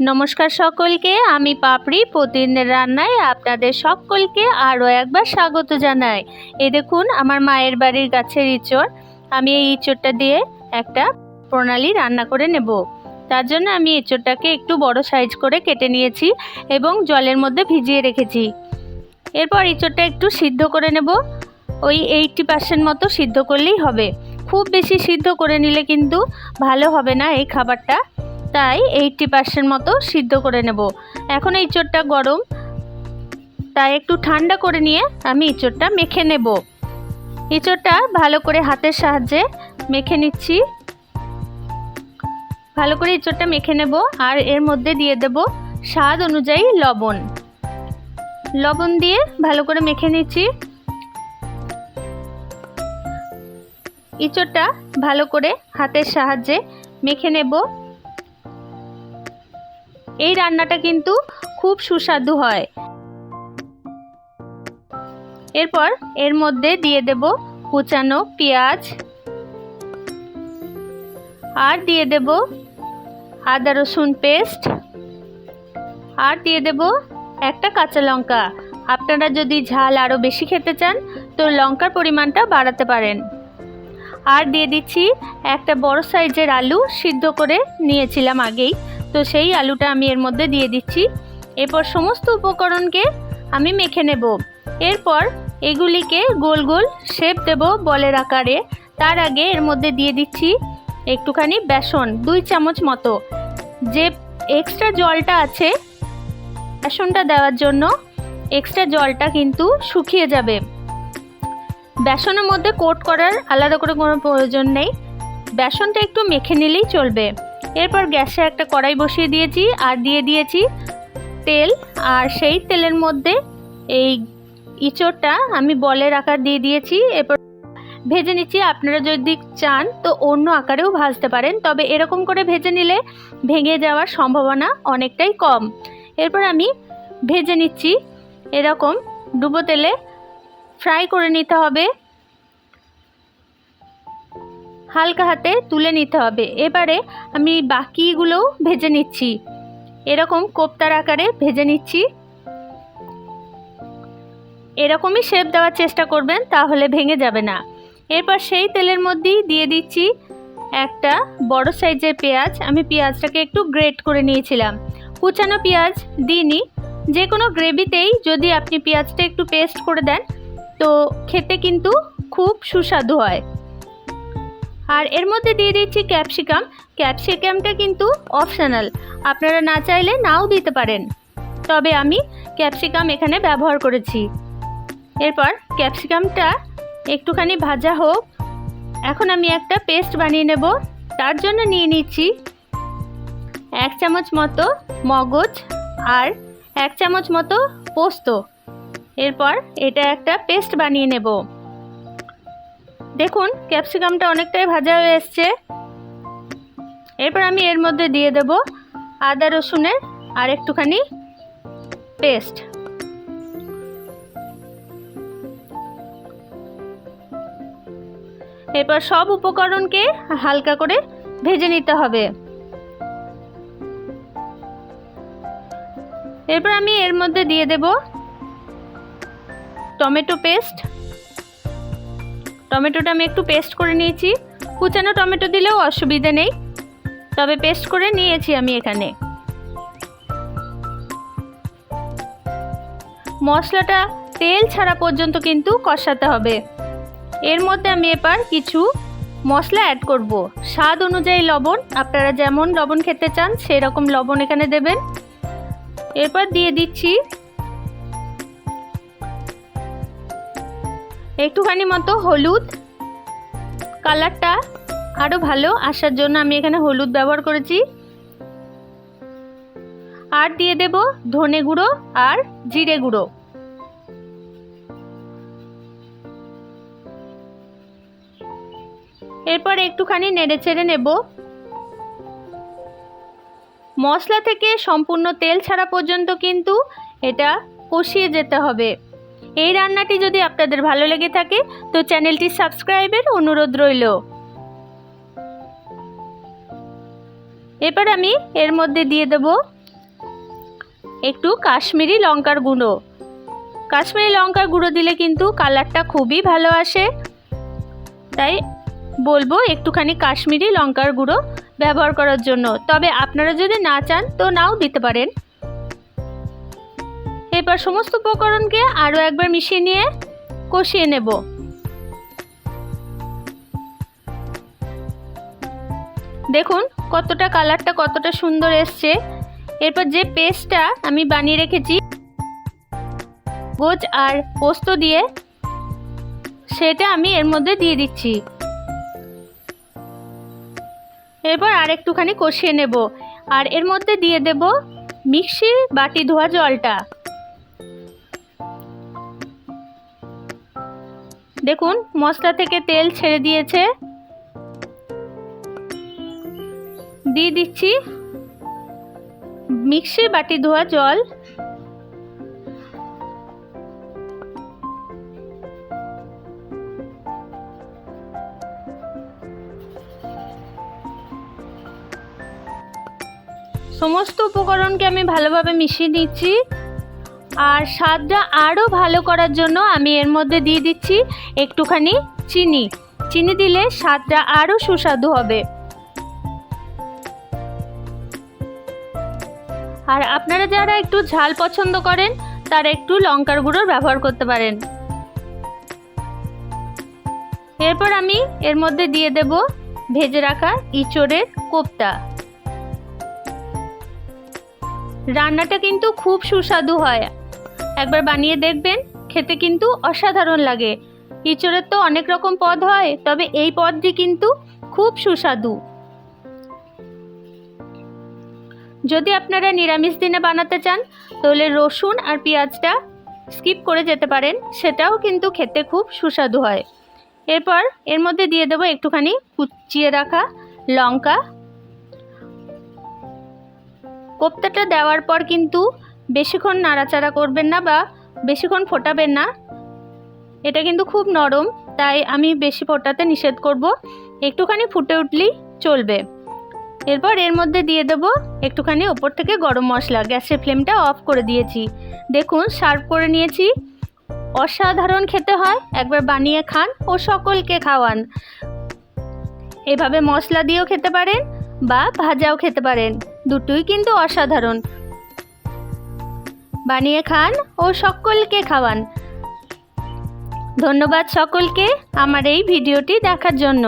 নমস্কার সকলকে, আমি পাপড়ি। প্রতিদিনের রান্নায় আপনাদের সকলকে আরও একবার স্বাগত জানাই। এ দেখুন, আমার মায়ের বাড়ির গাছের ইঁচড়। আমি এই ইঁচড়টা দিয়ে একটা প্রণালী রান্না করে নেব। তার জন্য আমি ইঁচড়টাকে একটু বড় সাইজ করে কেটে নিয়েছি এবং জলের মধ্যে ভিজিয়ে রেখেছি। এরপর ইঁচড়টা একটু সিদ্ধ করে নেব। ওই এইটটি পার্সেন্ট মতো সিদ্ধ করলেই হবে। খুব বেশি সিদ্ধ করে নিলে কিন্তু ভালো হবে না এই খাবারটা। তাই এইটটি পার্সেন্ট মতো সিদ্ধ করে নেব। এখন ইঁচড়টা গরম। তাই একটু ঠান্ডা করে নিয়ে আমি ইঁচড়টা মেখে নেব। ইঁচড়টা ভালো করে হাতের সাহায্যে মেখে নিচ্ছি। ভালো করে ইঁচড়টা মেখে নেব আর এর মধ্যে দিয়ে দেব স্বাদ অনুযায়ী লবণ। লবণ দিয়ে ভালো করে মেখে নিচ্ছি। ইঁচড়টা ভালো করে হাতের সাহায্যে মেখে নেব। এই রান্নাটা কিন্তু খুব সুস্বাদু হয়। এরপর এর মধ্যে দিয়ে দেব কুচানো পেঁয়াজ। আর দিয়ে দেব আদা রসুন পেস্ট। আর দিয়ে দেব একটা কাঁচা লঙ্কা। আপনারা যদি ঝাল আরও বেশি খেতে চান, তো লঙ্কার পরিমাণটা বাড়াতে পারেন। আর দিয়ে দিচ্ছি একটা বড় সাইজের আলু সিদ্ধ করে নিয়েছিলাম আগেই। তো সেই আলুটা আমি এর মধ্যে দিয়ে দিচ্ছি। এরপর সমস্ত উপকরণকে আমি মেখে নেব। এরপর এগুলিকে গোল গোল শেপ দেব বলের আকারে। তার আগে এর মধ্যে দিয়ে দিচ্ছি একটুখানি বেসন, দুই চামচ মতো। যে এক্সট্রা জলটা আছে বেসনটা দেওয়ার জন্য এক্সট্রা জলটা কিন্তু শুকিয়ে যাবে। বেসনের মধ্যে কোট করার আলাদা করে কোনো প্রয়োজন নেই। বেসনটা একটু মেখে নিলেই চলবে। এরপর গ্যাসে একটা কড়াই বসিয়ে দিয়েছি, আর দিয়ে দিয়েছি তেল, আর সেই তেলের মধ্যে এই ইঁচড়টা আমি বলের আকার দিয়ে দিয়েছি। এরপর ভেজে নিচ্ছি, আপনারা যদি চান তো অন্য আকারেও ভাজতে পারেন, তবে এরকম করে ভেজে নিলে ভেঙে যাওয়ার সম্ভাবনা অনেকটাই কম। এরপর আমি ভেজে নিচ্ছি, এরকম ডুবো তেলে ফ্রাই করে নিতে হবে। হালকা হাতে তুলে নিতে হবে। এবারে আমি বাকিগুলোও ভেজে নিচ্ছি। এরকম কোপ্তার আকারে ভেজে নিচ্ছি। এরকমই শেপ দেওয়ার চেষ্টা করবেন, তাহলে ভেঙে যাবে না। এরপর সেই তেলের মধ্যেই দিয়ে দিচ্ছি একটা বড় সাইজের পেঁয়াজ। আমি পেঁয়াজটাকে একটু গ্রেট করে নিয়েছিলাম। কুচানো পেঁয়াজ দিইনি। যে কোনো গ্রেভিতেই যদি আপনি পেঁয়াজটা একটু পেস্ট করে দেন, তো খেতে কিন্তু খুব সুস্বাদু হয়। আর এর মধ্যে দিয়ে দিচ্ছি ক্যাপসিকাম ক্যাপসিকামটা কিন্তু অপশনাল আপনারা না চাইলে নাও দিতে পারেন। তবে আমি ক্যাপসিকাম এখানে ব্যবহার করেছি। এরপর ক্যাপসিকামটা একটুখানি ভাজা হোক। এখন আমি একটা পেস্ট বানিয়ে নেব। তার জন্য নিয়ে নিচ্ছি এক চামচ মতো মগজ আর এক চামচ মতো পোস্ত। এরপর এটা একটা পেস্ট বানিয়ে নেব। দেখুন, ক্যাপসিকামটা অনেকটাই ভাজা হয়ে এসছে। এরপর আমি এর মধ্যে দিয়ে দেব আদা রসুনের আর একটুখানি পেস্ট। এরপর সব উপকরণকে হালকা করে ভেজে নিতে হবে। এরপর আমি এর মধ্যে দিয়ে দেব টমেটো পেস্ট। টমেটোটা আমি একটু পেস্ট করে নিয়েছি। কুচানো টমেটো দিলেও অসুবিধে নেই। তবে পেস্ট করে নিয়েছি আমি এখানে। মশলাটা তেল ছাড়া পর্যন্ত কিন্তু কষাতে হবে। এর মধ্যে আমি এবার কিছু মশলা অ্যাড করব। স্বাদ অনুযায়ী লবণ। আপনারা যেমন লবণ খেতে চান, সেরকম লবণ এখানে দেবেন। এরপর দিয়ে দিচ্ছি একটুখানি মতো হলুদ কালারটা আরও ভালো আসার জন্য আমি এখানে হলুদ ব্যবহার করেছি। আর দিয়ে দেব ধনে গুঁড়ো আর জিরে গুঁড়ো। এরপর একটুখানি নেড়ে চেড়ে নেব। মশলা থেকে সম্পূর্ণ তেল ছাড়া পর্যন্ত কিন্তু এটা কষিয়ে যেতে হবে। এই রান্নাটি যদি আপনাদের ভালো লেগে থাকে, তো চ্যানেলটি সাবস্ক্রাইবের অনুরোধ রইল। এবার আমি এর মধ্যে দিয়ে দেব একটু কাশ্মীরি লঙ্কার গুঁড়ো। কাশ্মীরি লঙ্কার গুঁড়ো দিলে কিন্তু কালারটা খুবই ভালো আসে। তাই বলব একটুখানি কাশ্মীরি লঙ্কার গুঁড়ো ব্যবহার করার জন্য। তবে আপনারা যদি না চান, তো নাও দিতে পারেন। এবার সমস্ত উপকরণকে আরও একবার মিশিয়ে নিয়ে কষিয়ে নেব। দেখুন কতটা কালারটা কতটা সুন্দর এসছে। এরপর যে পেস্টটা আমি বানিয়ে রেখেছি, গোজ আর পোস্ত দিয়ে, সেটা আমি এর মধ্যে দিয়ে দিচ্ছি। এরপর আর একটুখানি কষিয়ে নেব। আর এর মধ্যে দিয়ে দেব মিক্সির বাটি ধোয়া জলটা। দেখুন, মশলা থেকে তেল ছেড়ে দিয়েছে। দিয়ে দিচ্ছি মিক্সির বাটি ধোয়া জল। সমস্ত উপকরণকে আমি ভালোভাবে মিশিয়ে নিচ্ছি। আর স্বাদটা আরও ভালো করার জন্য আমি এর মধ্যে দিয়ে দিচ্ছি একটুখানি চিনি। চিনি দিলে স্বাদটা আরও সুস্বাদু হবে। আর আপনারা যারা একটু ঝাল পছন্দ করেন, তারা একটু লঙ্কার গুঁড়োর ব্যবহার করতে পারেন। এরপর আমি এর মধ্যে দিয়ে দেব ভেজে রাখা ইঁচড়ের কোপ্তা। রান্নাটা কিন্তু খুব সুস্বাদু হয়। একবার বানিয়ে দেখবেন, খেতে কিন্তু অসাধারণ লাগে। ইঁচড়ের তো অনেক রকম পদ হয়, তবে এই পদটি কিন্তু খুব সুস্বাদু। যদি আপনারা নিরামিষ দিনে বানাতে চান, তাহলে রসুন আর পেঁয়াজটা স্কিপ করে যেতে পারেন, সেটাও কিন্তু খেতে খুব সুস্বাদু হয়। এরপর এর মধ্যে দিয়ে দেবো একটুখানি কুচিয়ে রাখা লঙ্কা। কোপ্তাটা দেওয়ার পর কিন্তু বেশিক্ষণ নাড়াচাড়া করবেন না বা বেশিক্ষণ ফোটাবেন না। এটা কিন্তু খুব নরম, তাই আমি বেশি ফোটাতে নিষেধ করব। একটুখানি ফুটে উঠলেই চলবে। এরপর এর মধ্যে দিয়ে দেবো একটুখানি ওপর থেকে গরম মশলা। গ্যাসের ফ্লেমটা অফ করে দিয়েছি। দেখুন, সার্ভ করে নিয়েছি। অসাধারণ খেতে হয়। একবার বানিয়ে খান ও সকলকে খাওয়ান। এভাবে মশলা দিয়েও খেতে পারেন বা ভাজাও খেতে পারেন। দুটোই কিন্তু অসাধারণ। বানিয়ে খান ও সকলকে খাওয়ান। ধন্যবাদ সকলকে আমার এই ভিডিওটি দেখার জন্য।